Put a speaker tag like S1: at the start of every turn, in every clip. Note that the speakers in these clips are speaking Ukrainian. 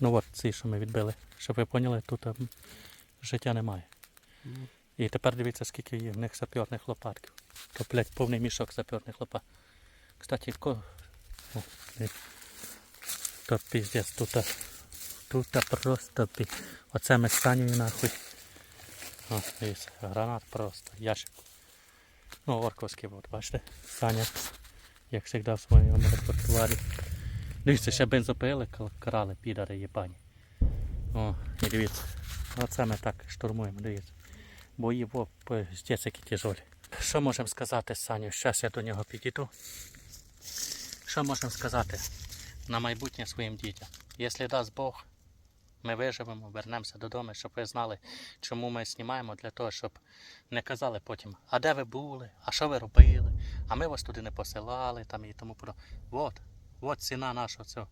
S1: Ну от ці, що ми відбили. Щоб ви поняли, тут ем, життя немає. І тепер дивіться, скільки є в них сапьорних лопатків. То, блядь, повний мішок сапьорних лопат. Кстати, ко... О, то піздець, тут, тут просто пі... Оце ми станію нахуй. О, дивіться, гранат просто, ящик. Ну, орковський, от, бачите, Саня, як завжди в своєму репертуарі. Дивіться, ще бензопили крали, підари єбані. О, і дивіться, оце ми так штурмуємо, дивіться. Бої во пиздець які тяжолі. Що можемо сказати Саню? Зараз я до нього підійду. Що можемо сказати на майбутнє своїм дітям? Якщо дасть Бог, ми виживемо, вернемося додому, щоб ви знали, чому ми знімаємо, для того, щоб не казали потім, а де ви були, а що ви робили, а ми вас туди не посилали там і тому подобне. От, от ціна нашого цього.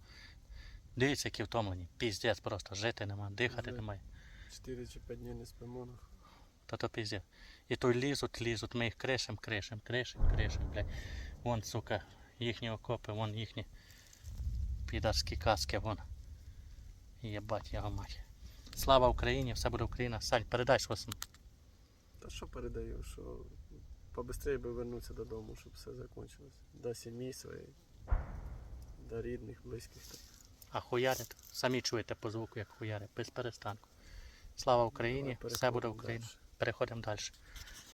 S1: Дивіться, які втомлені. Піздець просто жити нема, дихати
S2: Вже.
S1: немає.
S2: 4 чи 5 днів не спимо.
S1: Та то піздець. І то лізуть, лізуть, ми їх кришем, кришем, кришем, кришем, блядь. Вон, сука, їхні окопи, вон їхні підарські каски, вон. Єбать його мать. Слава Україні, все буде Україна. Сань, передай щось.
S2: Та що передаю, що побыстрее би вернутися додому, щоб все закінчилось. До сім'ї своєї, до рідних, близьких.
S1: А хуярить. Самі чуєте по звуку, як хуярить, без перестанку. Слава Україні, все буде Україна. Переходимо далі.